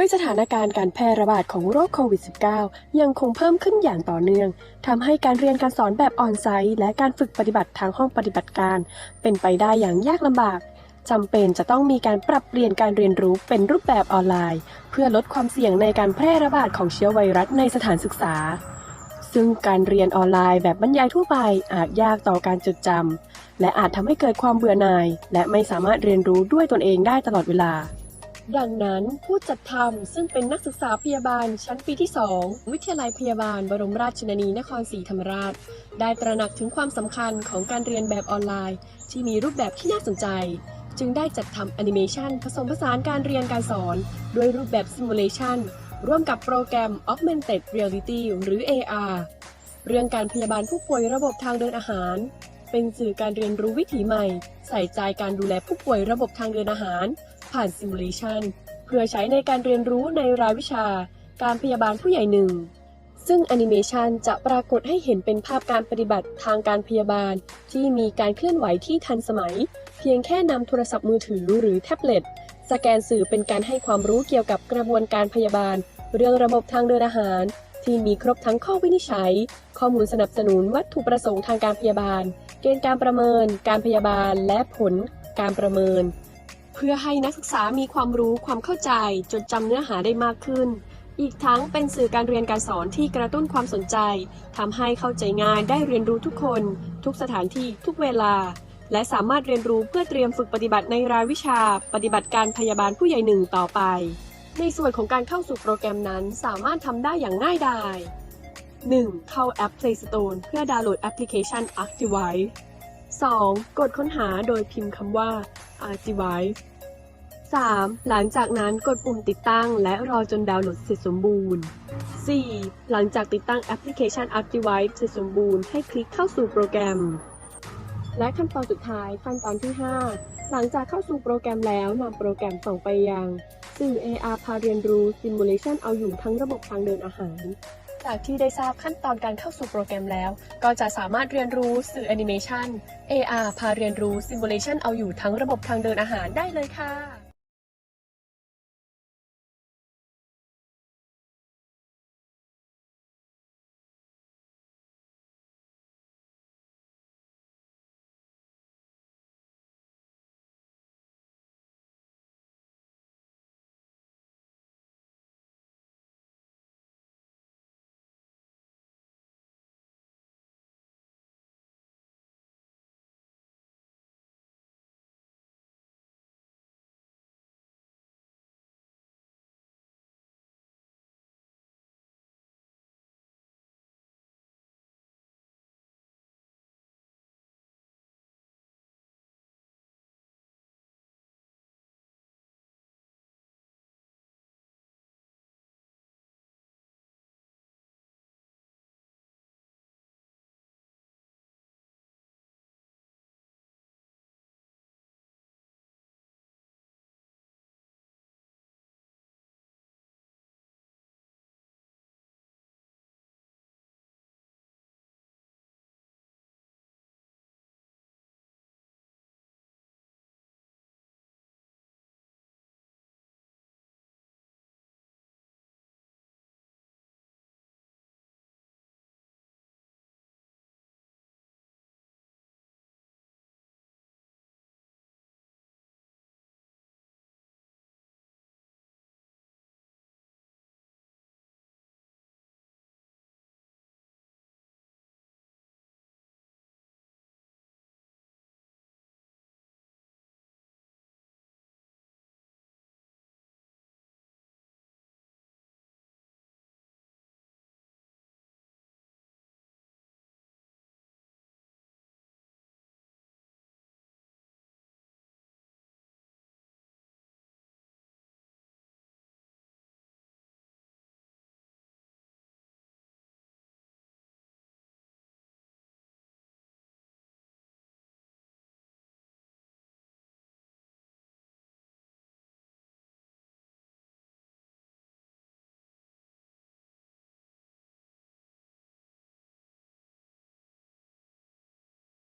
ด้วยสถานการณ์การแพร่ระบาดของโรคโควิด -19 ยังคงเพิ่มขึ้นอย่างต่อเนื่องทำให้การเรียนการสอนแบบออนไซต์และการฝึกปฏิบัติทางห้องปฏิบัติการ เป็นไปได้อย่างยากลำบากจำเป็นจะต้องมีการปรับเปลี่ยนการเรียนรู้เป็นรูปแบบออนไลน์ เพื่อลดความเสี่ยงในการแพร่ระบาดของเชื้อไวรัสในสถานศึกษา ซึ่งการเรียนออนไลน์แบบบรรยายทั่วไปอาจยากต่อการจดจำและอาจทำให้เกิดความเบื่อหน่าย และไม่สามารถเรียนรู้ด้วยตนเองได้ตลอดเวลา ดังนั้นผู้จัดทำซึ่งเป็นนักศึกษาพยาบาลชั้นปีที่ 2 วิทยาลัยพยาบาล บรมราชชนนีนครศรีธรรมราช ได้ตระหนักถึงความสำคัญของการเรียนแบบออนไลน์ ที่มีรูปแบบที่น่าสนใจ จึงได้จัดทำแอนิเมชันผสมผสานการเรียนการสอน ด้วยรูปแบบซิมูเลชันร่วมกับโปรแกรม Augmented Reality หรือ AR เรื่องการพยาบาลผู้ป่วยระบบทางเดินอาหาร เป็นสื่อการเรียนรู้วิถีใหม่ ใส่ใจการดูแลผู้ป่วยระบบทางเดินอาหาร ผ่านซิมูเลชันเพื่อใช้ในการเรียนรู้ในรายวิชาการพยาบาลผู้ใหญ่หนึ่ง ซึ่งแอนิเมชันจะปรากฏให้เห็นเป็นภาพการปฏิบัติทางการพยาบาล ที่มีการเคลื่อนไหวที่ทันสมัย เพียงแค่นำโทรศัพท์มือถือหรือแท็บเล็ตสแกนสื่อเป็นการให้ความรู้เกี่ยวกับกระบวนการพยาบาล เรื่องระบบทางเดินอาหาร ที่มีครบทั้งข้อวินิจฉัย ข้อมูลสนับสนุนวัตถุประสงค์ทางการพยาบาล เกณฑ์การประเมิน การพยาบาลและผลการประเมิน เพื่อให้นักศึกษามีความรู้ความเข้าใจ จดจำเนื้อหาได้มากขึ้น อีกทั้งเป็นสื่อการเรียนการสอนที่กระตุ้นความสนใจทำให้เข้าใจง่ายได้เรียนรู้ทุกคน ทุกสถานที่ทุกเวลา และสามารถเรียนรู้เพื่อเตรียมฝึกปฏิบัติในรายวิชา ปฏิบัติการพยาบาลผู้ใหญ่หนึ่งต่อไป ในส่วนของการเข้าสู่โปรแกรมนั้นสามารถทำได้อย่างง่ายดาย 1. เข้าแอป Play Store เพื่อดาวน์โหลดแอปพลิเคชัน Archive 2. กดค้นหาโดยพิมพ์คำว่า Archive 3. หลังจากนั้นกดปุ่มติดตั้ง และรอจนดาวน์โหลดเสร็จสมบูรณ์ 4. หลังจากติดตั้งแอปพลิเคชัน Archive เสร็จสมบูรณ์ให้คลิกเข้าสู่โปรแกรม และขั้นตอนสุดท้ายขั้นตอนที่ 5 หลังจากเข้าสู่โปรแกรมแล้วนำโปรแกรมส่งไปยังสื่อ AR พาเรียนรู้ Simulation เอาอยู่ทั้งระบบทางเดินอาหาร จากที่ได้ทราบขั้นตอนการเข้าสู่โปรแกรมแล้ว ก็จะสามารถเรียนรู้สื่อแอนิเมชัน AR พาเรียนรู้ Simulation เอาอยู่ทั้งระบบทางเดินอาหารได้เลยค่ะ